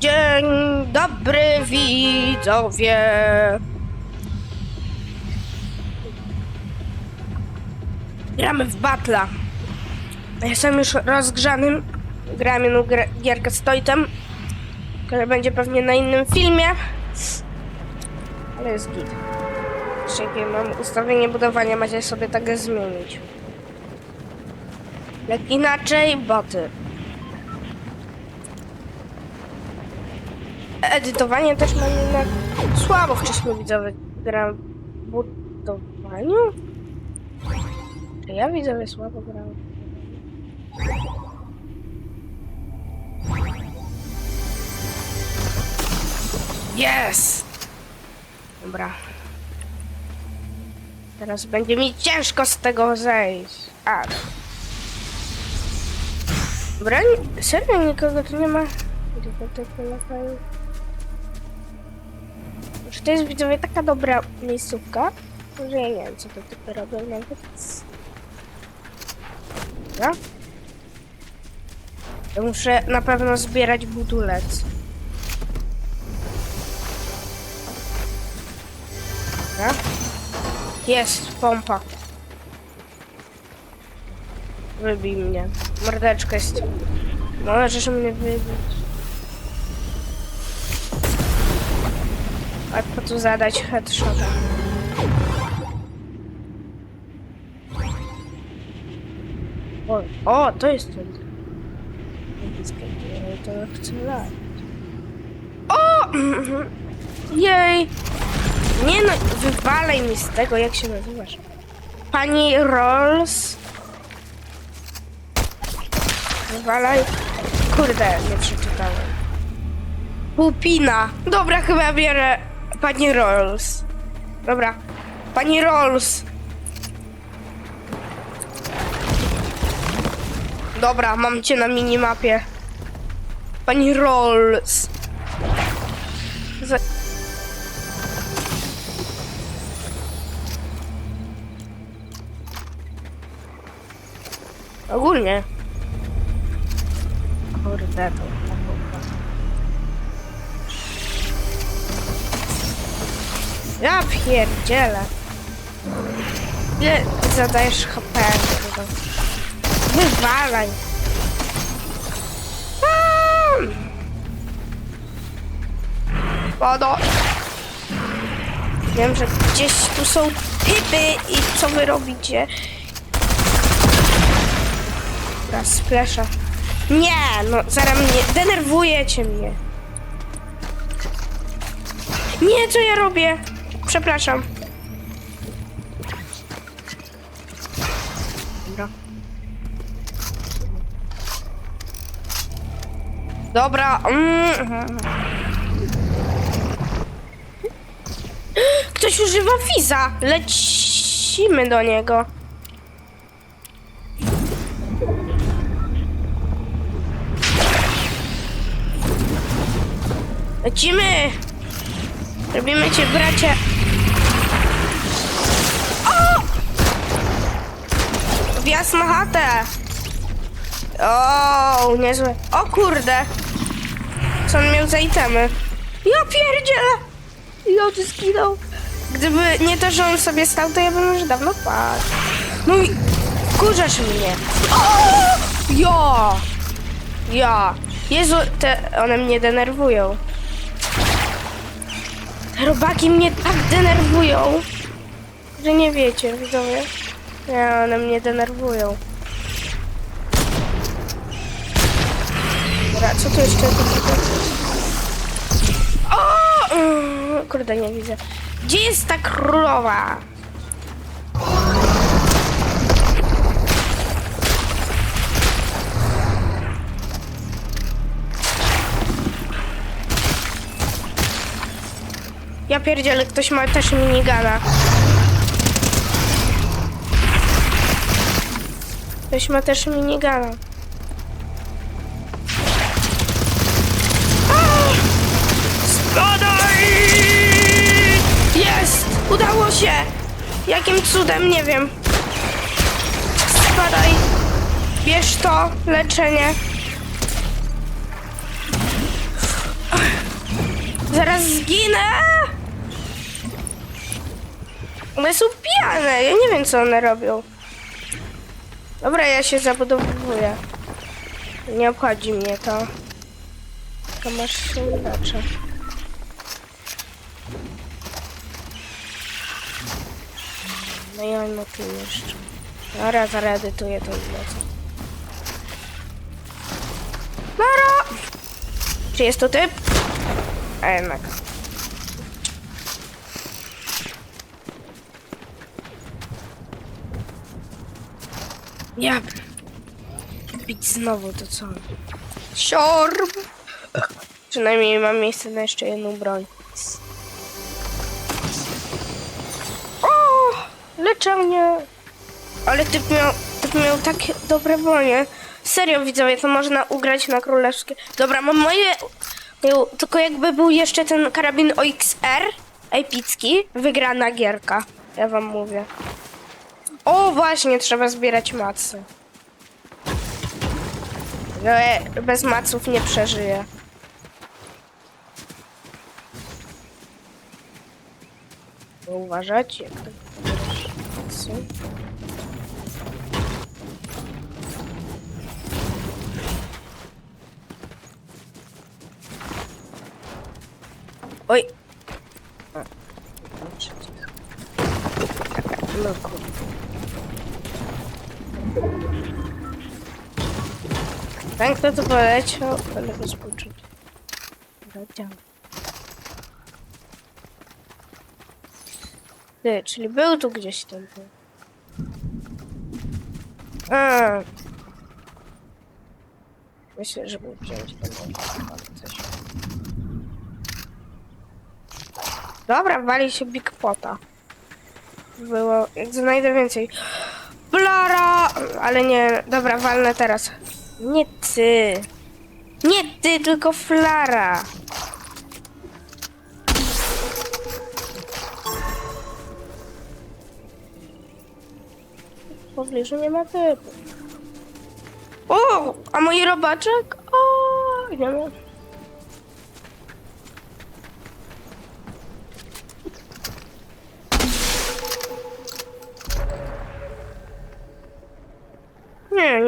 Dzień dobry widzowie. Gramy w Batla. Jestem już rozgrzanym. Grałem jedną gierkę z Toitem, która będzie pewnie na innym filmie. Ale jest git. Jakie mam ustawienie budowania, macie sobie tak zmienić. Jak inaczej, boty. Edytowanie też mam jednak słabo wcześniej widzowie gram w budowaniu. Czy ja widzowie słabo gram? Jest! Dobra. Teraz będzie mi ciężko z tego zejść. A. Broń? Serio nikogo tu nie ma? Gdzie to? Czy to jest widzowie taka dobra miejscówka? Że ja nie wiem co to typy robią nawet. Dobra. Ja muszę na pewno zbierać budulec. Dobra. Jest pompa. Wybij mnie. Mordeczka jest. Możesz mnie wybić. A po tu zadać headshota. O, o, to jest ten. To chcę. O! Jej! Nie no, wywalaj mi z tego, jak się nazywasz. Pani Rolls. Wywalaj. Kurde, nie przeczytałem. Pupina. Dobra, chyba biorę pani Rolls. Dobra. Pani Rolls. Dobra, mam cię na minimapie. Pani Rolls. Za... Ogólnie. Kurde, to. Ja pierdzielę. Ile zadajesz HP? Wywalaj. Wodo. Wiem, że gdzieś tu są typy i co wy robicie? Raz splasza. Nie, no zaraz mnie, denerwujecie mnie. Nie, co ja robię? Przepraszam. Dobra. Dobra. mm. Ktoś używa wiza. Lecimy do niego. Lecimy! Robimy cię, bracie. Wjazd na chatę. O, niezłe. O kurde. Co on miał za itemy? Ja pierdzielę. Ja ty skinął. Gdyby nie to, że on sobie stał, to ja bym już dawno padł. No i kurzasz mnie. O! Ja! Ja. Jezu, te, one mnie denerwują. Robaki mnie tak denerwują, że nie wiecie, widzowie. Nie, one mnie denerwują. Dobra, co tu jeszcze? O! Kurde, nie widzę. Gdzie jest ta królowa? Ja pierdzielę, ktoś ma też minigana. Ktoś ma też minigana. Spadaj! Jest! Udało się! Jakim cudem, nie wiem. Spadaj. Bierz to, leczenie. zaraz zginę! One są pijane, ja nie wiem co one robią. Dobra, ja się zabudowuję. Nie obchodzi mnie to. To masz się inaczej. No i on tu jeszcze. Dobra, zaredytuję to i lecę. Mara! Czy jest to typ? A jednak. Ja. Bić znowu to co? Siorb! Przynajmniej mam miejsce na jeszcze jedną broń. O! Leczenie! Ale typ miał, typ miał takie dobre bronie. Serio widzowie, to można ugrać na królewskie. Dobra, mam moje... Tylko jakby był jeszcze ten karabin OXR, epicki, wygrana gierka. Ja wam mówię. O, właśnie, trzeba zbierać macy. Ale bez maców nie przeżyję. Uważać, jak to. Oj. Przecież. No kurde. Ten, kto tu poleciał, ale bez poczuć. Leciał. Ty, czyli był tu gdzieś ten. A. Myślę, żeby wziąć ten coś. Dobra, wali się Big Pota. Było, jak znajdę więcej. Blara! Ale nie, dobra, walnę teraz. Nie ty. Nie ty, tylko flara. W pobliżu nie ma typu. O, a mój robaczek? O, nie ma.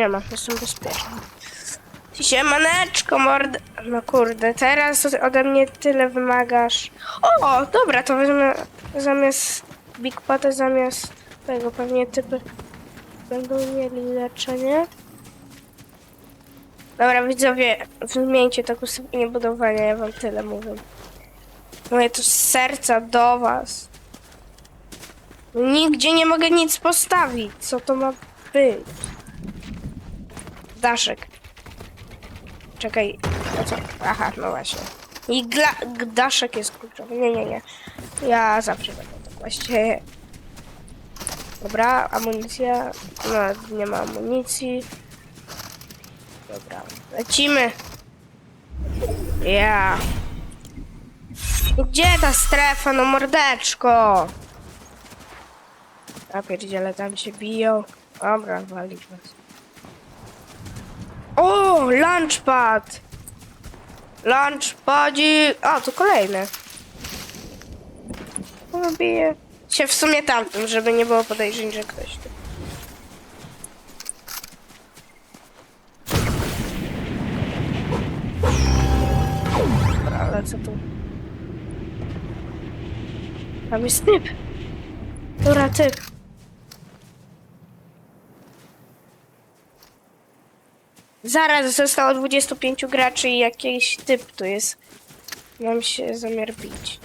Nie, ma, jestem bezpieczny. Siemaneczko, mord... No kurde, teraz ode mnie tyle wymagasz. O, dobra, to wezmę zamiast Big Pata, zamiast tego pewnie typy będą mieli leczenie. Dobra, widzowie, zmieńcie tak ustawienie budowania, ja wam tyle mówię. Moje to serca do was. Nigdzie nie mogę nic postawić. Co to ma być? Daszek. Czekaj, o co? Aha, no właśnie. I daszek jest kluczowy. Nie, nie, nie. Ja zawsze będę tak właśnie. Dobra, amunicja. No, nie ma amunicji. Dobra, lecimy. Ja. Gdzie ta strefa, no mordeczko? A pierdziele, tam się biją. Dobra, walić was. O, lunchpad! Lunchpadzik! O, tu kolejny. Robię się w sumie tamtym, żeby nie było podejrzeń, że ktoś tu. Ale co tu? Tam jest typ. Dobra, typ. Zaraz zostało 25 graczy i jakiś typ tu jest. Mam się zamiar bić.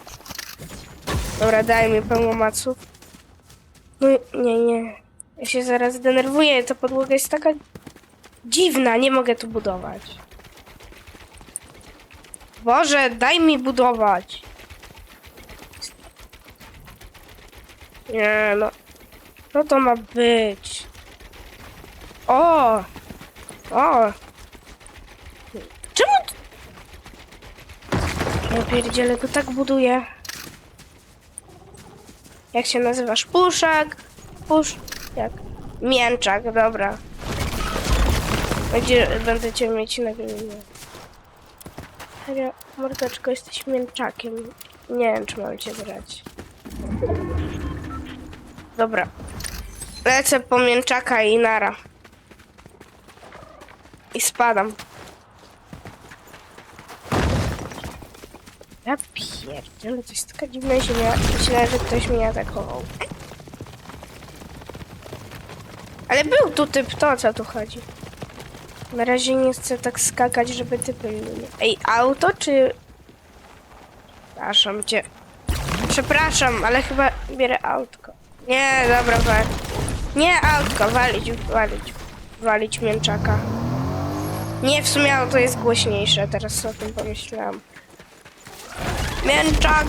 Dobra, daj mi pełno maców. No nie, nie. Ja się zaraz denerwuję, ta podłoga jest taka dziwna, nie mogę tu budować. Boże, daj mi budować. Nie, no. Co to ma być? O! O! Czemu... Ja pierdzielę, to tak buduję. Jak się nazywasz? Puszak? Pusz... Jak? Mięczak, dobra. Będzie, będziecie mieć na imię. Serio, mordeczko, jesteś mięczakiem. Nie wiem, czy mam cię brać. Dobra. Lecę po mięczaka i nara. I spadam. Ja pierdzielę, to jest taka dziwna ziemia. Myślałem, że ktoś mnie atakował. Ale był tu typ, to o co tu chodzi? Na razie nie chcę tak skakać, żeby typy nie... Ej, auto czy... Przepraszam cię. Przepraszam, ale chyba bierę autko. Nie, dobra, wal. Nie, autko, walić, walić. Walić mięczaka. Nie, w sumie auto jest głośniejsze, teraz o tym pomyślałam. Mięczak!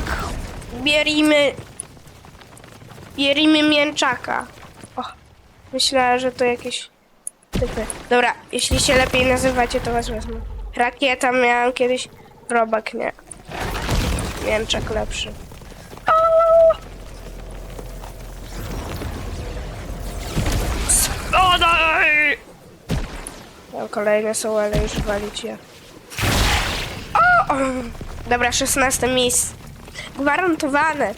Bierimy... Bierimy mięczaka. O, myślałam, że to jakieś typy. Dobra, jeśli się lepiej nazywacie, to was wezmę. Rakieta miałam kiedyś, robak nie. Mięczak lepszy. Spadaj! Kolejne są, ale już walić je. O, o. Dobra, 16 miejsce. Gwarantowane.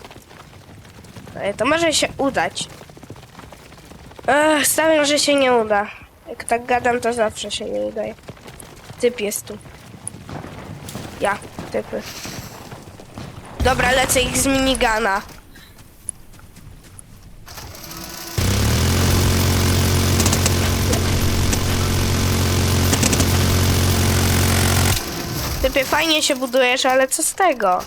Ale To może się udać. Ech, stawiam, że się nie uda. Jak tak gadam, to zawsze się nie udaje. Typ jest tu. Ja, typy. Dobra, lecę ich z minigana. Typie, fajnie się budujesz, ale co z tego?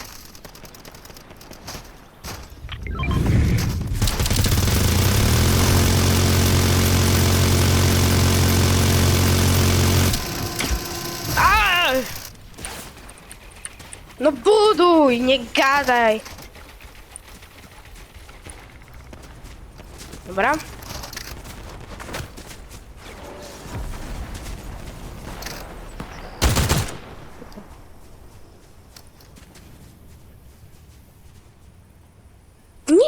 No buduj, nie gadaj. Dobra.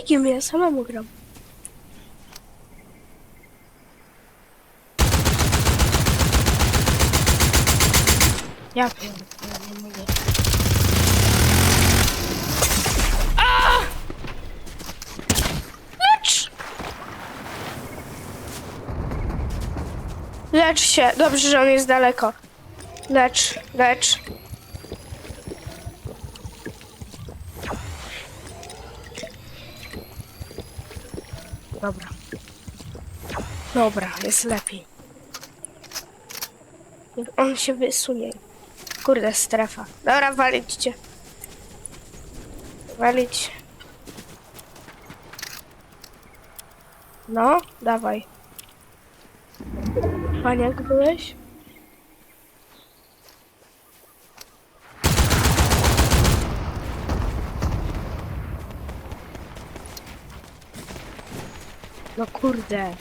Nikim ja samemu gram. Ja! Lecz! Lecz się. Dobrze, że on jest daleko. Lecz, lecz. Dobra. Dobra, jest lepiej. On się wysunie. Kurde, strefa. Dobra, walić cię. Walić. No, dawaj. Paniak byłeś? No kurde.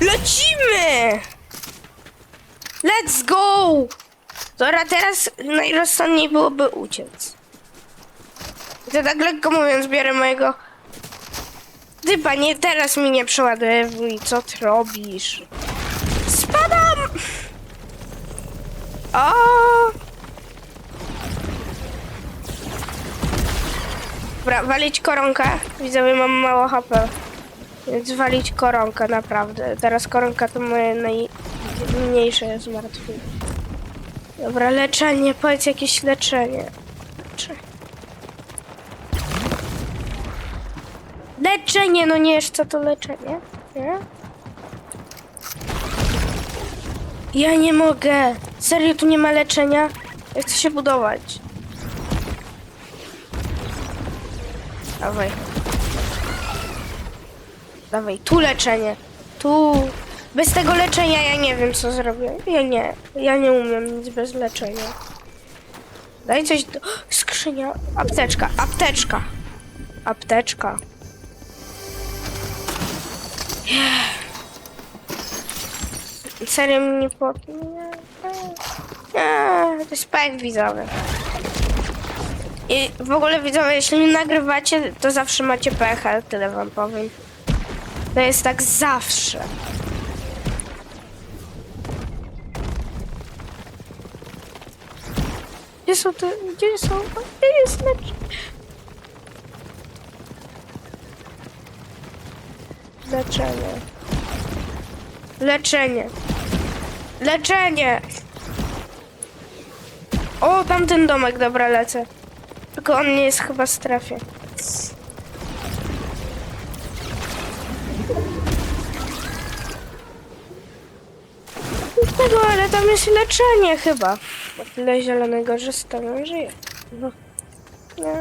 Lecimy! Let's go! Dobra, teraz najrozsądniej byłoby uciec. To tak lekko mówiąc, biorę mojego... Ty, panie, teraz mi nie przeładowuj, co ty robisz? Spadam! O! Dobra, walić koronkę. Widzowie, mam mało HP. Więc walić koronkę, naprawdę. Teraz koronka to moje najmniejsze zmartwienie. Dobra, leczenie. Powiedz jakieś leczenie. Lecze- Leczenie, no nie, co to leczenie? Nie? Ja nie mogę. Serio, tu nie ma leczenia? Ja chcę się budować. Dawaj. Dawaj, tu leczenie. Tu. Bez tego leczenia ja nie wiem, co zrobię. Ja nie. Ja nie umiem nic bez leczenia. Daj coś do... Skrzynia. Apteczka. Apteczka. Apteczka. Serio mnie. Nie, nie, nie, to jest pek widzowy. I w ogóle widzowie, jeśli nie nagrywacie, to zawsze macie pecha, tyle wam powiem. To jest tak zawsze. Gdzie są te... Gdzie są... Gdzie jest lecz... Leczenie. Leczenie. Leczenie! O, tamten domek, dobra, lecę. Tylko on nie jest chyba w strefie. Tego, ale tam jest leczenie chyba. Bo tyle zielonego, że stanu żyje. No. Nie.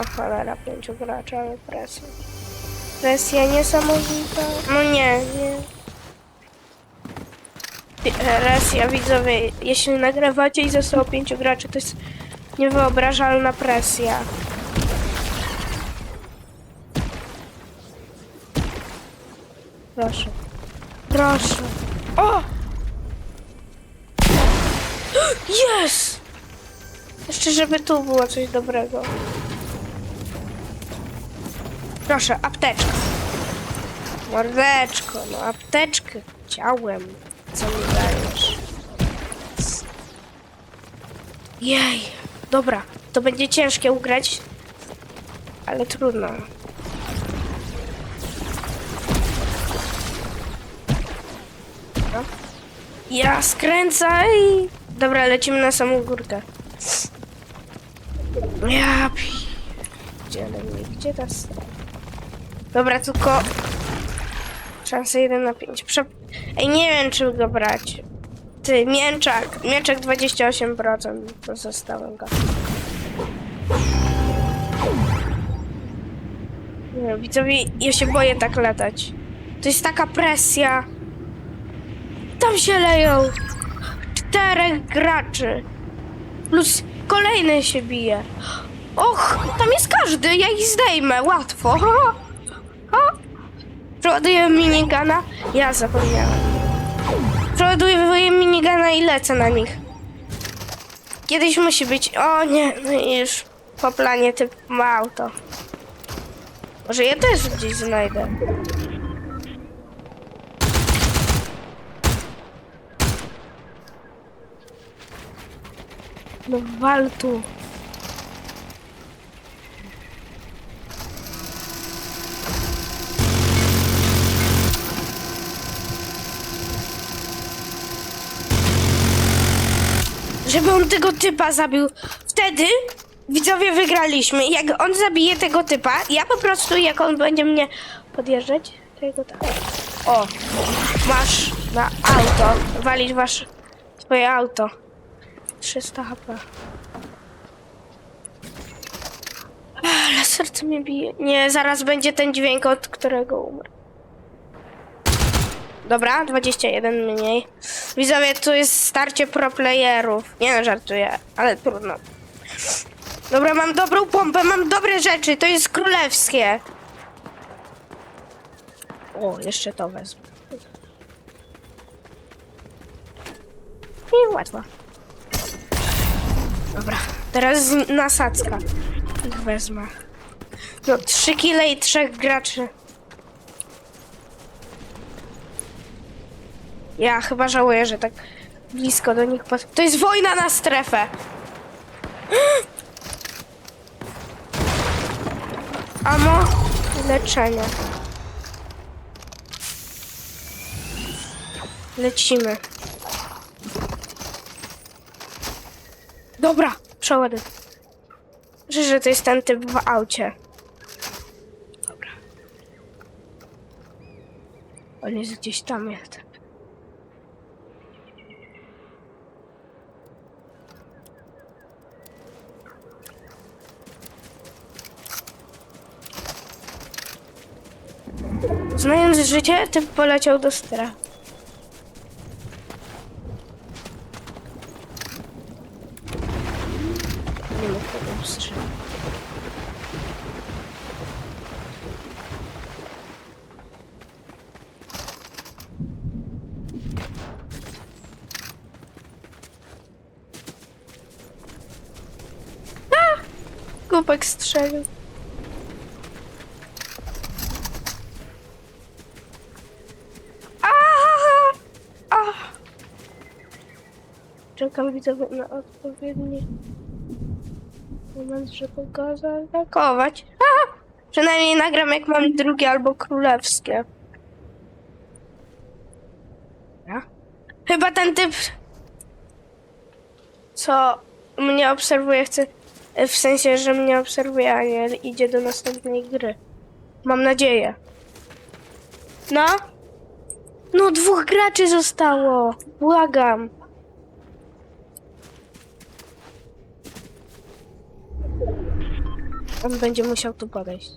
O cholera, pięciu graczy, ale presja. Presja niesamowita. No nie, nie. Presja, widzowie, jeśli nagrywacie i zostało pięciu graczy, to jest niewyobrażalna presja. Proszę. Proszę. O! Jest! Jeszcze, żeby tu było coś dobrego. Proszę, apteczka. Mordeczko, no apteczkę chciałem. Co mi dajesz? Jej, dobra, to będzie ciężkie ugrać, ale trudno. No. Ja skręcaj! Dobra, lecimy na samą górkę. Ja pi... Gdzie, gdzie strona? Dobra, tylko... Szansa 1 na 5. Prze... Ej, nie wiem, czy go brać. Ty, mięczak. Mięczak 28%. Pozostałem go. Widzowie, ja się boję tak latać. To jest taka presja. Tam się leją. Czterech graczy. Plus kolejny się bije. Och, tam jest każdy. Ja ich zdejmę. Łatwo. Ha, ha. Przeładuję minigana. Ja zapomniałem. Przeładuję minigana i lecę na nich. Kiedyś musi być... O nie, no już po planie typ ma auto. Może ja też gdzieś znajdę. No wal tu. Żeby on tego typa zabił. Wtedy widzowie wygraliśmy. Jak on zabije tego typa, ja po prostu jak on będzie mnie podjeżdżać, to jego tak. O, masz na auto. Walić wasz twoje auto. 300 HP. Ale serce mnie bije. Nie, zaraz będzie ten dźwięk, od którego umrę. Dobra, 21 mniej. Widzowie, tu jest starcie pro playerów. Nie no, żartuję, ale trudno. Dobra, mam dobrą pompę, mam dobre rzeczy, to jest królewskie. O, jeszcze to wezmę. I łatwo. Dobra, teraz nasadzka. Wezmę. No, 3 kile i 3 graczy. Ja chyba żałuję, że tak blisko do nich pod... To jest wojna na strefę! Amo, leczenie. Lecimy. Dobra, przeładuj. Że, że to jest ten typ w aucie. Dobra. On jest gdzieś tam jest. Znając życie, typ poleciał do stra. Nie mógł tego strzelił. Czekam widzowie na odpowiedni moment, żeby go zaatakować. A! Przynajmniej nagram jak mam drugie albo królewskie. Ja? Chyba ten typ, co mnie obserwuje, chce. W sensie, że mnie obserwuje, a nie idzie do następnej gry. Mam nadzieję. No? No, dwóch graczy zostało. Błagam. On będzie musiał tu podejść.